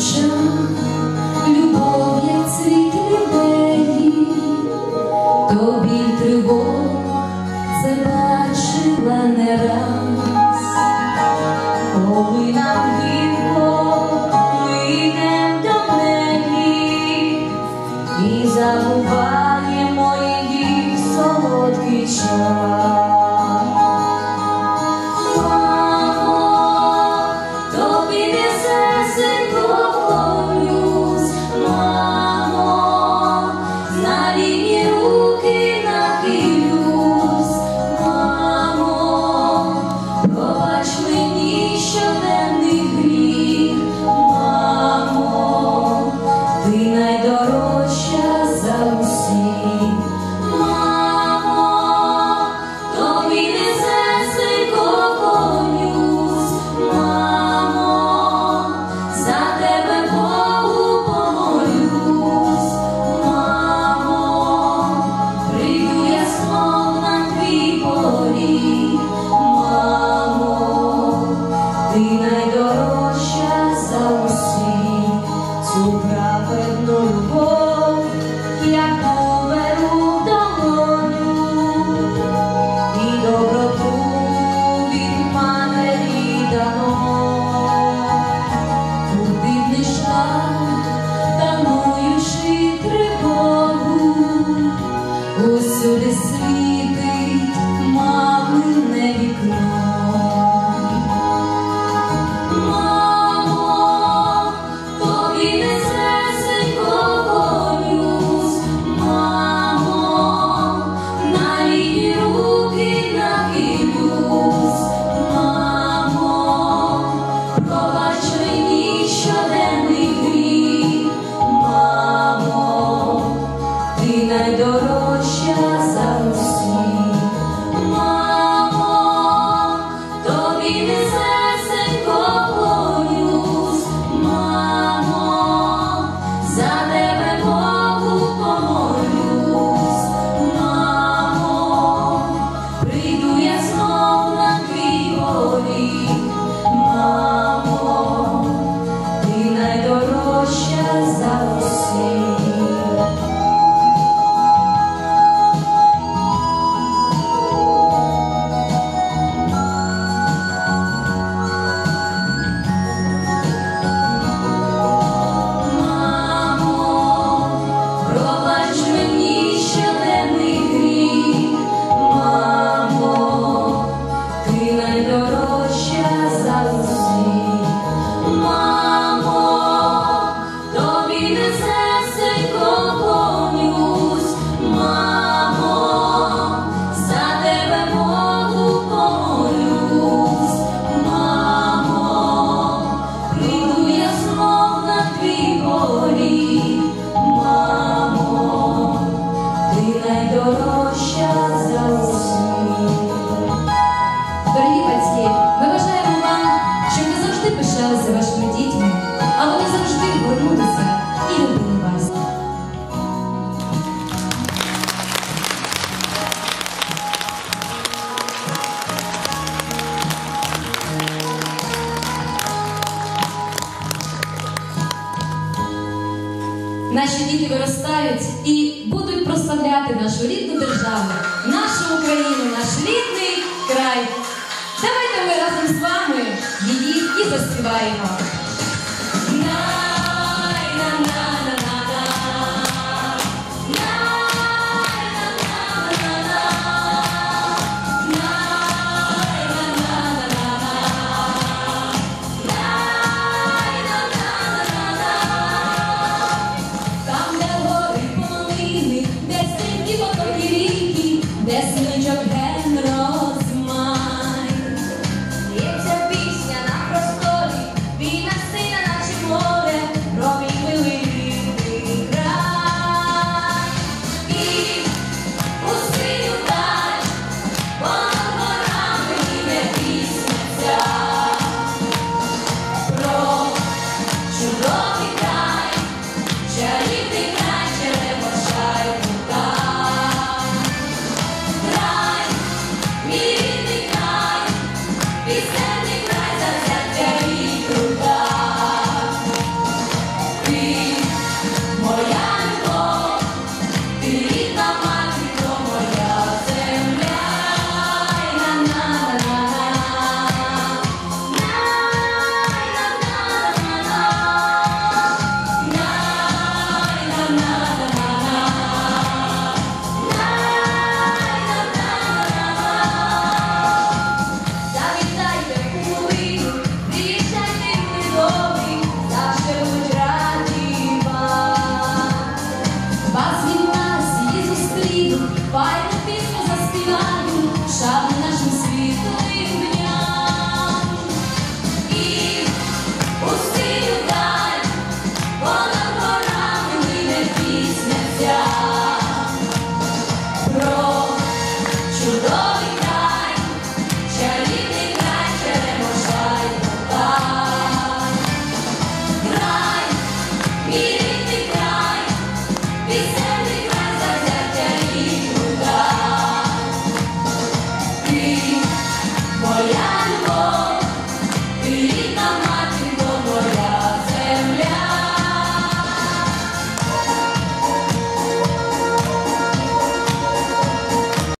Хоча любов, як світ лібеї, тобі тривога забачила не раз, коли нам гірко ми до неї і забуваємо її солодкий час. casa. діти виростають і будуть прославляти нашу рідну державу, нашу Україну, наш рідний край. Давайте ми разом з вами її і заспіваємо.